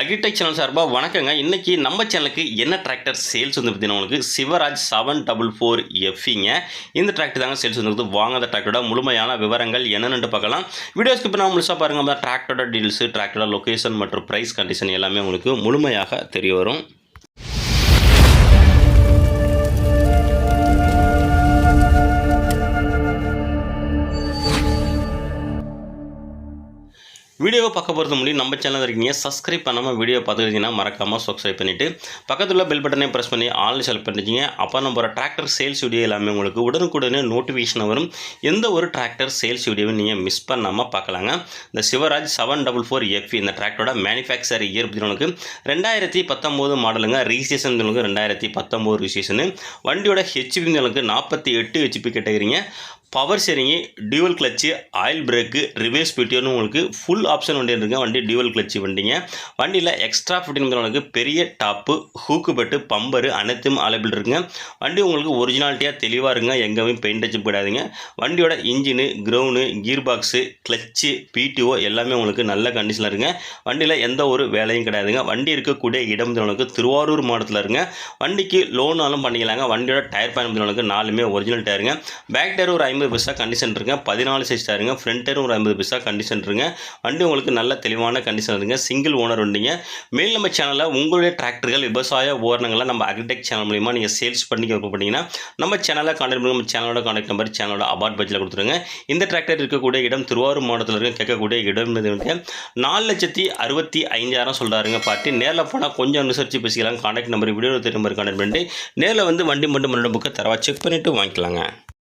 Agritech channel சார்பாக வணக்கங்க. இன்றைக்கி நம்ம சேனலுக்கு என்ன டிராக்டர் சேல்ஸ் வந்து பார்த்தீங்கன்னா உங்களுக்கு சிவராஜ் செவன் டபுள் ஃபோர் எஃப்இங்க இந்த டிராக்டர் தாங்க சேல்ஸ் வந்து வாங்க அந்த டிராக்டரோட முழுமையான விவரங்கள் என்னென்னு பார்க்கலாம். வீடியோஸ்க்கு இப்போ நான் முழுசாக பாருங்கள் அப்போ டிராக்டரோட டீல்ஸு டிராக்டரோட லொக்கேஷன் மற்றும் ப்ரைஸ் கண்டிஷன் எல்லாமே உங்களுக்கு முழுமையாக தெரிய வரும். வீடியோவை பார்க்க போகிறது முடியும் நம்ம சேனல் இருக்கீங்க சப்ஸ்கிரைப் பண்ணாமல் வீடியோ பார்த்துக்கிட்டீங்கன்னா மறக்காமல் சப்ஸ்கிரைப் பண்ணிவிட்டு பக்கத்தில் உள்ள பெல் பட்டனை ப்ரெஸ் பண்ணி ஆல் செலக்ட் பண்ணிச்சிங்க அப்போ நம்ம டிராக்டர் சேல்ஸ் வீடியோ எல்லாமே உங்களுக்கு உடனுக்குடனே நோட்டிஃபிகேஷன் வரும். எந்த ஒரு டிராக்டர் சேல்ஸ் வீடியோவை நீங்கள் மிஸ் பண்ணாமல் பார்க்கலாங்க. இந்த Swaraj seven double four F இந்த டிராக்டரோட மேனுஃபேக்சர் இயர் உங்களுக்கு ரெண்டாயிரத்தி பத்தொம்போது மாடலுங்க ரிஜிஸ்ட்ரேஷன் உங்களுக்கு ரெண்டாயிரத்தி பத்தொம்போது ரிஜிஸ்ட்ரேஷனு வண்டியோட ஹெச்பி உங்களுக்கு நாற்பத்தி எட்டு HP கேட்டகிறீங்க power steering dual clutch oil brake reverse பிடிஓன்னு உங்களுக்கு ஃபுல் ஆப்ஷன் வண்டி இருக்குங்க வண்டி டியூவல் கிளச்சு வண்டிங்க. வண்டியில் எக்ஸ்ட்ரா ஃபிட்டிங் உங்களுக்கு பெரிய டாப்பு ஹூக்கு பெட்டு பம்பரு அனைத்தும் அவைலபிள் இருக்குங்க. வண்டி உங்களுக்கு ஒரிஜினாலிட்டியாக தெளிவாக இருங்க எங்கேயும் பெயிண்ட் அடிச்சு போயிடாதீங்க வண்டியோட engine crown gear box clutch P T O எல்லாமே உங்களுக்கு நல்ல கண்டிஷனில் இருங்க வண்டியில் எந்த ஒரு வேலையும் கிடையாதுங்க. வண்டி இருக்கக்கூடிய இடம் உங்களுக்கு திருவாரூர் மாவட்டத்தில் இருங்க வண்டிக்கு லோனாலும் பண்ணிக்கலாங்க. வண்டியோட டயர் பயணம் உங்களுக்கு நாலுமே ஒரிஜினல் டயருங்க பேக் டயர் ஒரு ஐம்பது பைசா கண்டிஷன் இருக்குங்க பதினாலு சைஸ் டயருங்க ஃப்ரண்ட் டயர் ஒரு ஐம்பது பைசா கண்டிஷன் இருங்க. வண்டி உங்களுக்கு நல்ல தெளிவான கண்டிஷன் இருக்குங்க சிங்கிள் ஓனர் வண்டிங்க. மேல் நம்ம சேனலில் உங்களுடைய டிராக்டர்கள் விவசாய உபகரணங்களை நம்ம அக்ரிடெக் சேனல் மூலிமா நீங்கள் சேல்ஸ் பண்ணி பண்ணிங்கன்னா நம்ம சேனலை கான்டெக்ட் நம்ம சேனலோட கான்டெக்ட் நம்பர் சேனலோட அபார்ட் பட்ஜில் கொடுத்துருங்க. இந்த டிராக்டர் இருக்கக்கூடிய இடம் திருவாரூர் மாவட்டத்தில் இருக்க கேட்கக்கூடிய இடம் இது நாலு லட்சத்தி அறுபத்தி ஐந்தாயிரம் சொல்கிறாருங்க பாட்டி. நேரில் போனால் கொஞ்சம் அனுசரித்து பேசிக்கலாம். கான்டாக்ட் நம்பர் வீடியோ நம்பர் மாதிரி கான்டாக்ட் பண்ணிட்டு நேரில் வந்து வண்டி மட்டும் முன்னாடி புக்கை தரவா செக் பண்ணிவிட்டு வாங்கிக்கலாங்க.